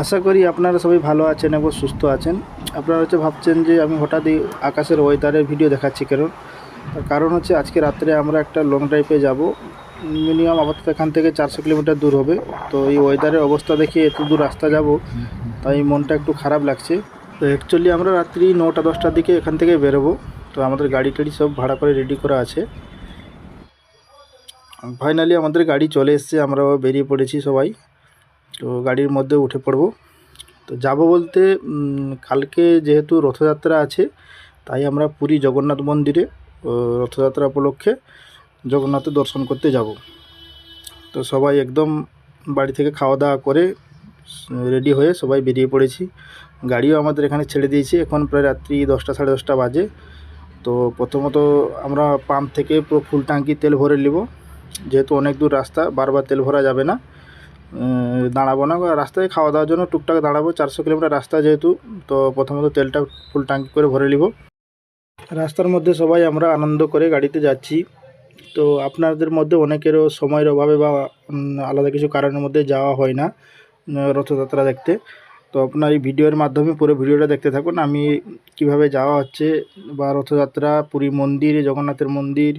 আশা করি আপনারা সবাই ভালো আছেন এবং সুস্থ আছেন। আপনারা হচ্ছে ভাবছেন যে আমি হঠাৎই আকাশের ওয়েদারের ভিডিও দেখাচ্ছি কেন কারণ হচ্ছে আজকে রাত্রে আমরা একটা লং ড্রাইভে যাব। মিনিমাম আপাতত এখান থেকে চারশো কিলোমিটার দূর হবে। তো এই ওয়েদারের অবস্থা দেখে এত দূর রাস্তা যাব, তাই মনটা একটু খারাপ লাগছে। তো অ্যাকচুয়ালি আমরা রাত্রি নটা, দশটার দিকে এখান থেকে বেরোবো। তো আমাদের গাড়ি টাড়ি সব ভাড়া করে রেডি করা আছে। ফাইনালি আমাদের গাড়ি চলে এসছে আমরাও বেরিয়ে পড়েছি সবাই। তো গাড়ির মধ্যে উঠে পড়ব। তো যাব বলতে কালকে যেহেতু রথযাত্রা আছে, তাই আমরা পুরী জগন্নাথ মন্দিরে রথযাত্রা উপলক্ষে জগন্নাথের দর্শন করতে যাব। তো সবাই একদম বাড়ি থেকে খাওয়া দাওয়া করে রেডি হয়ে সবাই বেরিয়ে পড়েছি। গাড়িও আমাদের এখানে ছেড়ে দিয়েছি, এখন প্রায় রাত্রি দশটা সাড়ে দশটা বাজে। তো প্রথমত আমরা পাম্প থেকে পুরো ফুল ট্যাঙ্কি তেল ভরে নেব। যেহেতু অনেক দূর রাস্তা, বারবার তেল ভরা যাবে না। দাঁড়াবো না। রাস্তায় খাওয়া দাওয়ার জন্য টুকটাক দাঁড়াবো। চারশো কিলোমিটার রাস্তা যেহেতু, তো প্রথমত তেলটা ফুল ট্যাঙ্কি করে ভরে নিব। রাস্তার মধ্যে সবাই আমরা আনন্দ করে গাড়িতে যাচ্ছি। তো আপনাদের মধ্যে অনেকেরও সময়ের অভাবে বা আলাদা কিছু কারণের মধ্যে যাওয়া হয় না রথযাত্রা দেখতে। তো আপনার এই ভিডিওর মাধ্যমে পুরো ভিডিওটা দেখতে থাকুন। আমি কীভাবে যাওয়া হচ্ছে বা রথযাত্রা, পুরী মন্দির, জগন্নাথের মন্দির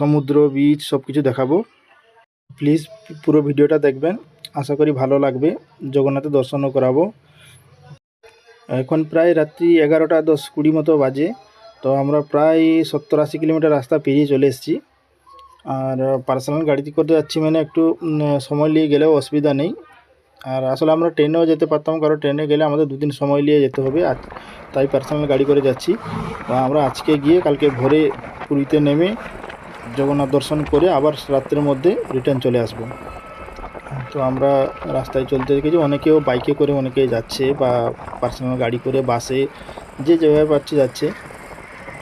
সমুদ্র বিচ সব কিছু দেখাবো। প্লিজ পুরো ভিডিওটা দেখবেন। আশা করি ভালো লাগবে। জগন্নাথের দর্শনও করাবো। এখন প্রায় রাত্রি এগারোটা দশ কুড়ি মতো বাজে। তো আমরা প্রায় সত্তর আশি কিলোমিটার রাস্তা পেরিয়ে চলে এসেছি। আর পার্সোনাল গাড়িতে করতে যাচ্ছি মানে একটু সময় নিয়ে গেলেও অসুবিধা নেই। আর আসলে আমরা ট্রেনেও যেতে পারতাম, কারণ ট্রেনে গেলে আমাদের দুদিন সময় নিয়ে যেতে হবে। আর তাই পার্সোনাল গাড়ি করে যাচ্ছি। আমরা আজকে গিয়ে কালকে ভোরে পুরীতে নেমে জগন্নাথ দর্শন করে আবার রাত্রের মধ্যে রিটার্ন চলে আসব। তো আমরা রাস্তায় চলতে দেখেছি, অনেকেও বাইকে করে অনেকে যাচ্ছে বা পার্সোনাল গাড়ি করে বাসে যে যেভাবে পাচ্ছে যাচ্ছে।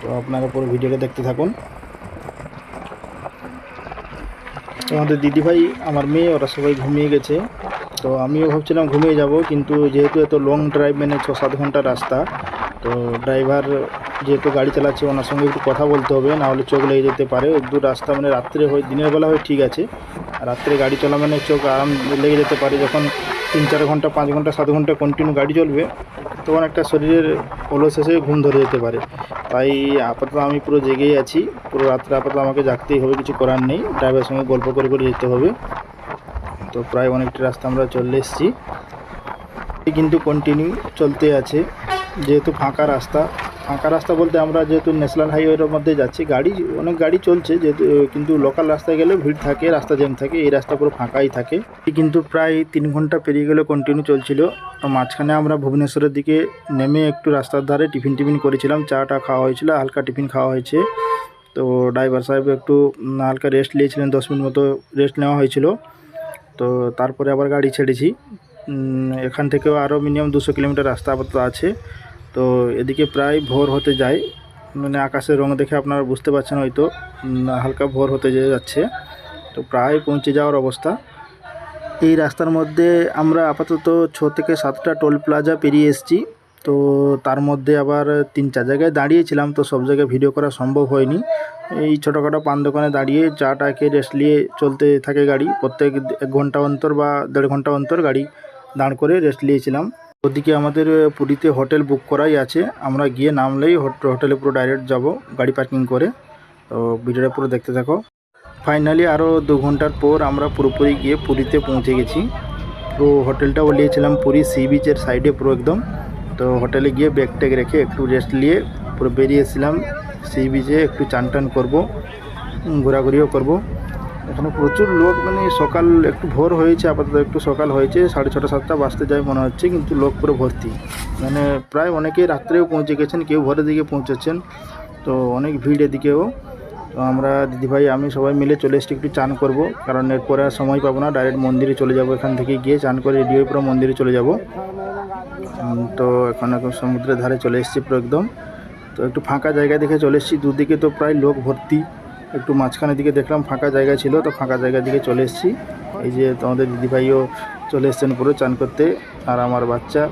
তো আপনারা পুরো ভিডিওটা দেখতে থাকুন। আমাদের দিদিভাই, আমার মেয়ে, ওরা সবাই ঘুমিয়ে গেছে। তো আমিও ভাবছিলাম ঘুমিয়ে যাব, কিন্তু যেহেতু এত লং ড্রাইভ মানে ছ সাত ঘণ্টা রাস্তা, তো ড্রাইভার যেহেতু গাড়ি চালাচ্ছে, ওনার সঙ্গে একটু কথা বলতে হবে, না হলে চোখ লেগে যেতে পারে। দূর রাস্তা মানে রাত্রে হয়, দিনের বেলা হয়, ঠিক আছে। রাত্রে গাড়ি চলা মানে চোখ আরাম লেগে যেতে পারে, যখন তিন চার ঘণ্টা, পাঁচ ঘণ্টা, সাত ঘণ্টা কন্টিনিউ গাড়ি চলবে, তখন একটা শরীরের অলস এসে ঘুম ধরে যেতে পারে। তাই আপাতত আমি পুরো জেগেই আছি, পুরো রাত্রে আপাতত আমাকে জাগতেই হবে, কিছু করার নেই। ড্রাইভারের সঙ্গে গল্প করে করে যেতে হবে। তো প্রায় অনেকটা রাস্তা আমরা চলে এসেছি। কিন্তু কন্টিনিউ চলতে আছে, যেহেতু ফাঁকা রাস্তা ফাঁকা রাস্তা বলতে আমরা যেহেতু ন্যাশনাল হাইওয়ের মধ্যে যাচ্ছি, গাড়ি, অনেক গাড়ি চলছে যেহেতু কিন্তু লোকাল রাস্তায় গেলে ভিড় থাকে, রাস্তা জ্যাম থাকে, এই রাস্তা পুরো ফাঁকাই থাকে। কিন্তু প্রায় তিন ঘণ্টা পেরিয়ে গেলে কন্টিনিউ চলছিল। তো মাঝখানে আমরা ভুবনেশ্বরের দিকে নেমে একটু রাস্তার ধারে টিফিন টিফিন করেছিলাম, চাটা খাওয়া হয়েছিল, হালকা টিফিন খাওয়া হয়েছে। তো ড্রাইভার সাহেব একটু হালকা রেস্ট নিয়েছিলেন, দশ মিনিট মতো রেস্ট নেওয়া হয়েছিল। তো তারপরে আবার গাড়ি ছেড়েছি। এখান থেকেও আরও মিনিমাম দুশো কিলোমিটার রাস্তা আছে। তো এদিকে প্রায় ভোর হতে যায়। মানে আকাশের রং দেখে আপনারা বুঝতে পারছেন হয়তো হালকা ভোর হতে যাচ্ছে। তো প্রায় পৌঁছে যাওয়ার অবস্থা। এই রাস্তার মধ্যে আমরা আপাতত ছ থেকে সাতটা টোল প্লাজা পেরিয়ে এসেছি। তো তার মধ্যে আবার তিন চার জায়গায় দাঁড়িয়েছিলাম, তো সব জায়গায় ভিডিও করা সম্ভব হয়নি। এই ছোটোখাটো পান দোকানে দাঁড়িয়ে চাটা খেয়ে রেস্ট নিয়ে চলতে থাকে গাড়ি। প্রত্যেক এক ঘণ্টা অন্তর বা দেড় ঘণ্টা অন্তর গাড়ি দাঁড় করে রেস্ট নিয়েছিলাম। ওদিকে আমাদের পুরীতে হোটেল বুক করাই আছে। আমরা গিয়ে নামলেই হোট- হোটেলে পুরো ডাইরেক্ট যাব, গাড়ি পার্কিং করে। তো ভিডিওটা পুরো দেখতে থাকো। ফাইনালি আরও দু ঘণ্টার পর আমরা পুরোপুরি গিয়ে পুরীতে পৌঁছে গেছি। পুরো হোটেলটাও নিয়েছিলাম পুরী সি বিচের সাইডে পুরো একদম। তো হোটেলে গিয়ে ব্যাগ ট্যাগ রেখে একটু রেস্ট নিয়ে পুরো বেরিয়েছিলাম সি বিচে একটু চান টান করব ঘোরাঘুরিও করব। এখানে প্রচুর লোক মানে সকাল একটু ভোর হয়েছে, আপাতত একটু সকাল হয়েছে, সাড়ে ছটা, সাতটা বাজতে যায় মনে হচ্ছে, কিন্তু লোক পুরো ভর্তি। মানে প্রায় অনেকেই রাত্রেও পৌঁছে গেছেন, কেউ ভোরের দিকে পৌঁছেছেন, তো অনেক ভিড় এদিকেও। তো আমরা দিদিভাই, আমি সবাই মিলে চলে এসেছি, একটু চান করব, কারণ এরপরে আর সময় পাবো না, ডাইরেক্ট মন্দিরে চলে যাব এখান থেকে গিয়ে, চান করে রেডি হয়ে পুরো মন্দিরে চলে যাব। তো এখন এখন সমুদ্রের ধারে চলে এসেছি পুরো একদম। তো একটু ফাঁকা জায়গা দেখে চলে এসেছি, দুদিকে তো প্রায় লোক ভর্তি। একটু মাঝখানের দিকে দেখলাম ফাঁকা জায়গা ছিল, তো ফাঁকা জায়গার দিকে চলে এসেছি। এই যে তোমাদের দিদিভাইও চলে এসছেন পুরো চান করতে, আর আমার বাচ্চা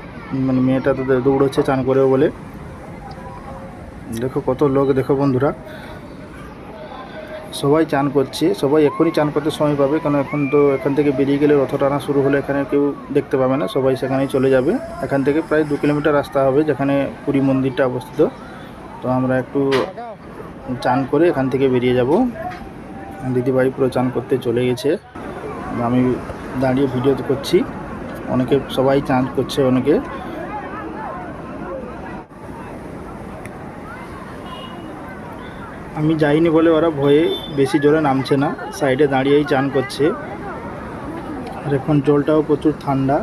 মানে মেয়েটা তো দৌড়চ্ছে চান করেও বলে। দেখো কত লোক, দেখো বন্ধুরা। সবাই চান করছে, সবাই এখনই চান করতে সময় পাবে কারণ এখন তো এখান থেকে বেরিয়ে গেলে রথ টানা শুরু হলে এখানে কেউ দেখতে পাবে না, সবাই সেখানেই চলে যাবে। এখান থেকে প্রায় দু কিলোমিটার রাস্তা হবে, যেখানে পুরী মন্দিরটা অবস্থিত। তো আমরা একটু চান করে এখান থেকে বেরিয়ে যাব। দিদিভাই পুরো চান করতে চলে গেছে। আমি দাঁড়িয়ে ভিডিও করছি। অনেকে সবাই চান করছে, অনেকে। আমি যাইনি বলে ওরা ভয়ে বেশি জোরে নামছে না সাইডে দাঁড়িয়েই চান করছে। আর এখন জলটাও প্রচুর ঠান্ডা।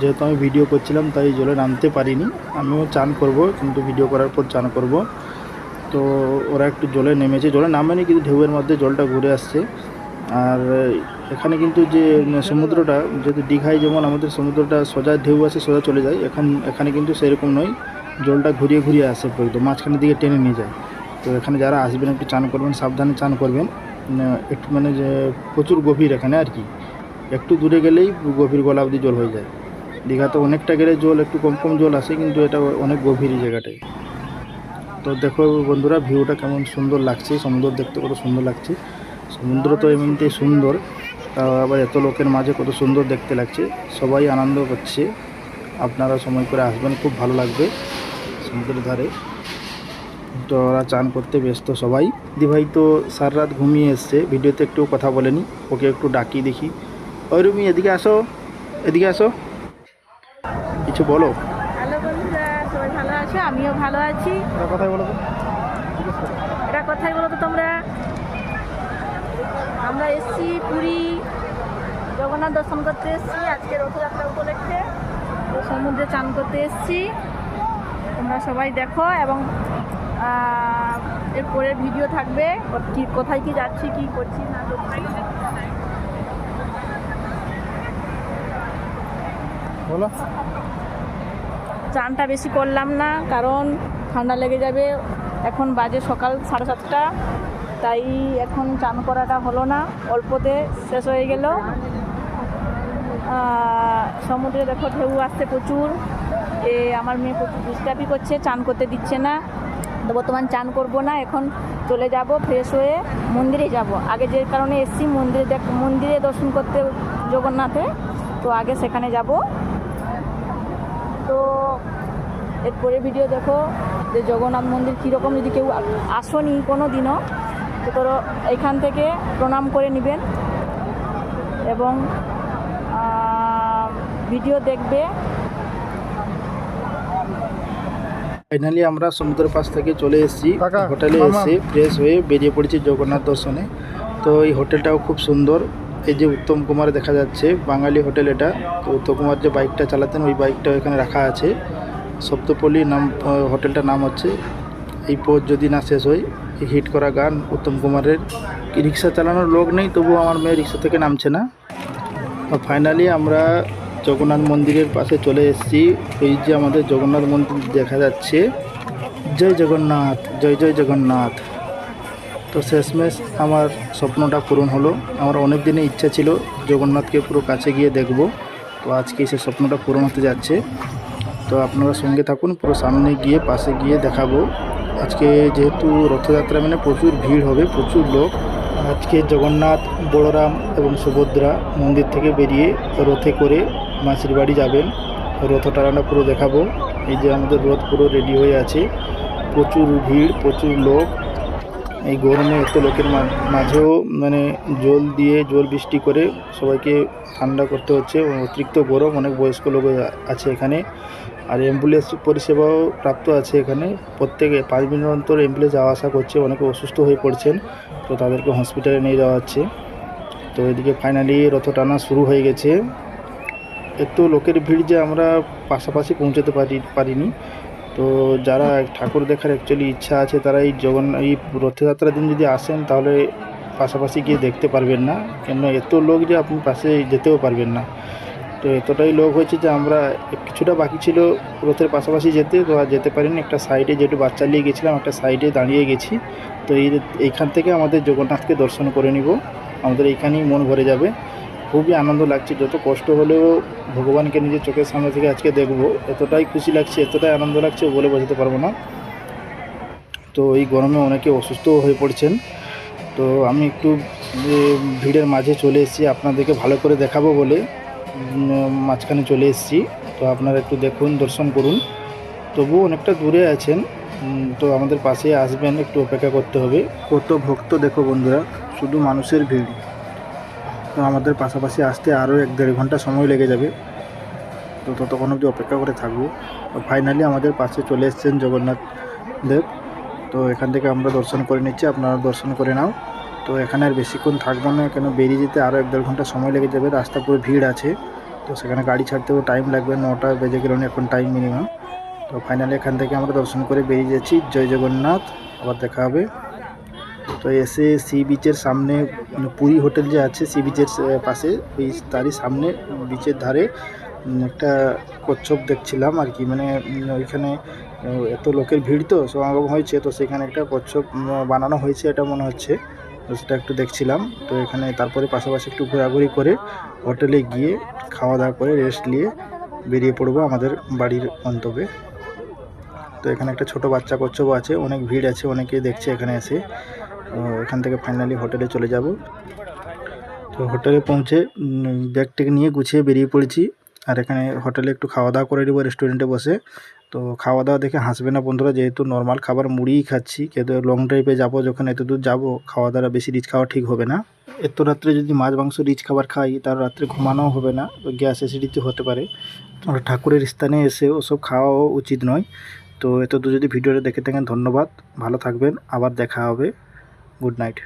যেহেতু আমি ভিডিও করছিলাম, তাই জলে নামতে পারিনি। আমিও চান করব, কিন্তু ভিডিও করার পর চান করব। তো ওরা একটু জলে নেমেছে। জলে নামেনি কিন্তু ঢেউয়ের মধ্যে জলটা ঘুরে আসছে। আর এখানে কিন্তু যে সমুদ্রটা যদি দীঘায় যেমন আমাদের সমুদ্রটা সোজা ঢেউ আসে, সোজা চলে যায়, এখান এখানে কিন্তু সেরকম নয়। জলটা ঘুরিয়ে ঘুরিয়ে আসে একদম মাঝখানের দিকে টেনে নিয়ে যায়। তো এখানে যারা আসবেন, একটু চান করবেন, সাবধানে চান করবেন। একটু মানে যে প্রচুর গভীর এখানে আর কি। একটু দূরে গেলেই গভীর গলা অবধি জল হয়ে যায়। দীঘাতে অনেকটা গেলে জল, একটু কম কম জল আসে, কিন্তু এটা অনেক গভীর জায়গাটায়। তো দেখো বন্ধুরা, ভিউটা কেমন সুন্দর লাগছে, সমুদ্র দেখতে কত সুন্দর লাগছে। সমুদ্র তো এমনিতেই সুন্দর তাও আবার এত লোকের মাঝে কত সুন্দর দেখতে লাগছে, সবাই আনন্দ করছে। আপনারা সময় করে আসবেন, খুব ভালো লাগবে সমুদ্রের ধারে। তো ওরা চান করতে ব্যস্ত সবাই। দিভাই তো সার রাত ঘুমিয়ে এসছে, ভিডিওতে একটু কথা বলেনি, ওকে একটু ডাকি দেখি। ওই রুমি, এদিকে আসো এদিকে আসো। কিছু বলো হ্যালো বন্ধুরা সবাই ভালো আছো আমিও ভালো আছি। এটা কথাই বলো তো। তোমরা। আমরা এসছি পুরী জগন্নাথ দর্শন করতে এসছি। আজকে রথযাত্রা উপলক্ষে সমুদ্রে চান করতে এসছি। তোমরা সবাই দেখো এবং আহ, এর পরের ভিডিও থাকবে কি কোথায় কি যাচ্ছি কি করছি না করছি। বলো। চানটা বেশি করলাম না, কারণ ঠান্ডা লেগে যাবে। এখন বাজে সকাল সাড়ে সাতটা, তাই এখন চান করাটা হলো না, অল্পতে শেষ হয়ে গেল। সমুদ্রে দেখো ঢেউ আসছে প্রচুর। এ, আমার মেয়ে প্রচুর ডিস্টার্বই করছে, চান করতে দিচ্ছে না। বর্তমান চান করব না, এখন চলে যাব ফ্রেশ হয়ে মন্দিরে যাব। আগে যে কারণে এসছি, মন্দিরে দেখ, মন্দিরে দর্শন করতে জগন্নাথে, তো আগে সেখানে যাব। তো এরপরে ভিডিও দেখো যে জগন্নাথ মন্দির কীরকম যদি কেউ আসনি কোনো দিনও তো তোর এখান থেকে প্রণাম করে নেবেন এবং ভিডিও দেখবে। ফাইনালি আমরা সমুদ্রের পাশ থেকে চলে এসেছি। হোটেলে এসে ফ্রেশ হয়ে বেরিয়ে পড়েছি জগন্নাথ দর্শনে। তো এই হোটেলটাও খুব সুন্দর। এই যে উত্তম কুমার দেখা যাচ্ছে, বাঙালি হোটেল এটা। তো উত্তম কুমার যে বাইকটা চালাতেন, ওই বাইকটা এখানে রাখা আছে। সপ্তপল্লী নাম হোটেলটার নাম হচ্ছে। এই পোজ যদি না শেষ হয়, এই হিট করা গান উত্তম কুমারের। রিক্সা চালানোর লোক নেই, তবুও আমার মেয়ে রিক্সা থেকে নামছে না। ফাইনালি আমরা জগন্নাথ মন্দিরের পাশে চলে এসেছি। এই যে আমাদের জগন্নাথ মন্দির দেখা যাচ্ছে। জয় জগন্নাথ, জয় জয় জগন্নাথ। তো শেষমেশ আমার স্বপ্নটা পূরণ হলো। আমার অনেক দিনের ইচ্ছা ছিল জগন্নাথকে পুরো কাছে গিয়ে দেখব। তো আজকে সে স্বপ্নটা পূরণ হতে যাচ্ছে। তো আপনারা সঙ্গে থাকুন, পুরো সামনে গিয়ে, পাশে গিয়ে দেখাবো। আজকে যেহেতু রথযাত্রা মানে প্রচুর ভিড় হবে, প্রচুর লোক। আজকে জগন্নাথ, বলরাম এবং সুভদ্রা মন্দির থেকে বেরিয়ে রথে করে মাসির বাড়ি যাবেন। রথ টানাটা পুরো দেখাবো। এই যে আমাদের রথ পুরো রেডি হয়ে আছে। প্রচুর ভিড়, প্রচুর লোক। এই গরমে এত লোকের মাঝেও মানে জল দিয়ে জল বৃষ্টি করে সবাইকে ঠান্ডা করতে হচ্ছে অতিরিক্ত গরম অনেক বয়স্ক লোক আছে এখানে। আর অ্যাম্বুলেন্স পরিষেবাও প্রাপ্ত আছে এখানে। প্রত্যেকে পাঁচ মিনিট অন্তর অ্যাম্বুলেন্স যাওয়া আসা করছে। অনেকে অসুস্থ হয়ে পড়ছেন, তো তাদেরকে হসপিটালে নিয়ে যাওয়া হচ্ছে। তো এদিকে ফাইনালি রথ টানা শুরু হয়ে গেছে। এত লোকের ভিড় যে আমরা পাশাপাশি পৌঁছাতে পারি, পারিনি। তো যারা ঠাকুর দেখার অ্যাকচুয়ালি ইচ্ছা আছে, তারা এই জগন্নাথ এই রথযাত্রার দিন যদি আসেন, তাহলে পাশাপাশি গিয়ে দেখতে পারবেন না। কেন এত লোক যে আপনি পাশে যেতেও পারবেন না। তো এতটাই লোক হয়েছে যে আমরা কিছুটা বাকি ছিল রথের পাশাপাশি যেতে, তো আর যেতে পারিনি। একটা সাইডে যেটু বাচ্চা নিয়ে গেছিলাম, একটা সাইডে দাঁড়িয়ে গেছি। তো এই, এইখান থেকে আমাদের জগন্নাথকে দর্শন করে নিব। আমাদের এইখানেই মন ভরে যাবে। খুবই আনন্দ লাগছে। যত কষ্ট হলেও ভগবানকে নিজের চোখের সামনে থেকে আজকে দেখব, এতটাই খুশি লাগছে, এতটাই আনন্দ লাগছে বলে বোঝাতে পারব না। তো এই গরমে অনেকে অসুস্থও হয়ে পড়ছেন। তো আমি একটু ভিড়ের মাঝে চলে এসেছি, আপনাদেরকে ভালো করে দেখাবো বলে মাঝখানে চলে এসেছি। তো আপনারা একটু দেখুন, দর্শন করুন। তবু অনেকটা দূরে আছেন তো আমাদের পাশে আসবেন, একটু অপেক্ষা করতে হবে। কত ভক্ত দেখো বন্ধুরা, শুধু মানুষের ভিড়। তো আমাদের পাশাপাশি আসতে আরও এক দেড় ঘণ্টা সময় লেগে যাবে। তো ততক্ষণ অবধি অপেক্ষা করে থাকব। তো ফাইনালি আমাদের পাশে চলে এসছেন জগন্নাথ দেব। তো এখান থেকে আমরা দর্শন করে নিচ্ছি, আপনারা দর্শন করে নাও। তো এখানে আর বেশিক্ষণ থাকব না, কেন বেরিয়ে যেতে আরও এক দেড় ঘণ্টা সময় লেগে যাবে। রাস্তা পুরো ভিড় আছে। তো সেখানে গাড়ি ছাড়তেও টাইম লাগবে, নটা বেজে গেল এখন টাইম মিনিমাম তো ফাইনালি এখান থেকে আমরা দর্শন করে বেরিয়ে যাচ্ছি। জয় জগন্নাথ, আবার দেখা হবে। তো এসে সি বিচের সামনে মানে পুরী হোটেল যে আছে, সি বিচের পাশে, ওই তারই সামনে, বিচের ধারে একটা কচ্ছপ দেখছিলাম আর কি। মানে ওইখানে এত লোকের ভিড় তো, সমাগম হয়েছে, তো সেখানে একটা কচ্ছপ বানানো হয়েছে এটা মনে হচ্ছে। তো সেটা একটু দেখছিলাম, তো এখানে তারপরে পাশাপাশি একটু ঘোরাঘুরি করে হোটেলে গিয়ে খাওয়া দাওয়া করে রেস্ট নিয়ে বেরিয়ে পড়ব আমাদের বাড়ির গন্তব্যে। তো এখানে একটা ছোট বাচ্চা কচ্ছপ আছে, অনেক ভিড় আছে অনেকেই দেখছে এখানে এসে। এখান থেকে ফাইনালি হোটেলে চলে যাব। তো হোটেলে পৌঁছে ব্যাগ টেগ নিয়ে গুছিয়ে বেরিয়ে পড়েছি। আর এখানে হোটেলে একটু খাওয়া দাওয়া করে নেব রেস্টুরেন্টে বসে। তো খাওয়া দাওয়া দেখে হাসবে না বন্ধুরা, যেহেতু নর্মাল খাবার মুড়িই খাচ্ছি কিন্তু লং ড্রাইভে যাব, যখন এত দূর যাব খাওয়া দাওয়া বেশি রিচ খাওয়া ঠিক হবে না। এত রাত্রে যদি মাছ মাংস রিচ খাবার খাই, তার রাত্রে ঘুমানোও হবে না গ্যাস অ্যাসিডিটি হতে পারে। ঠাকুরের স্থানে এসে ওসব খাওয়াও উচিত নয়। তো এত দূর যদি ভিডিওটা দেখে থাকেন, ধন্যবাদ। ভালো থাকবেন, আবার দেখা হবে। Good night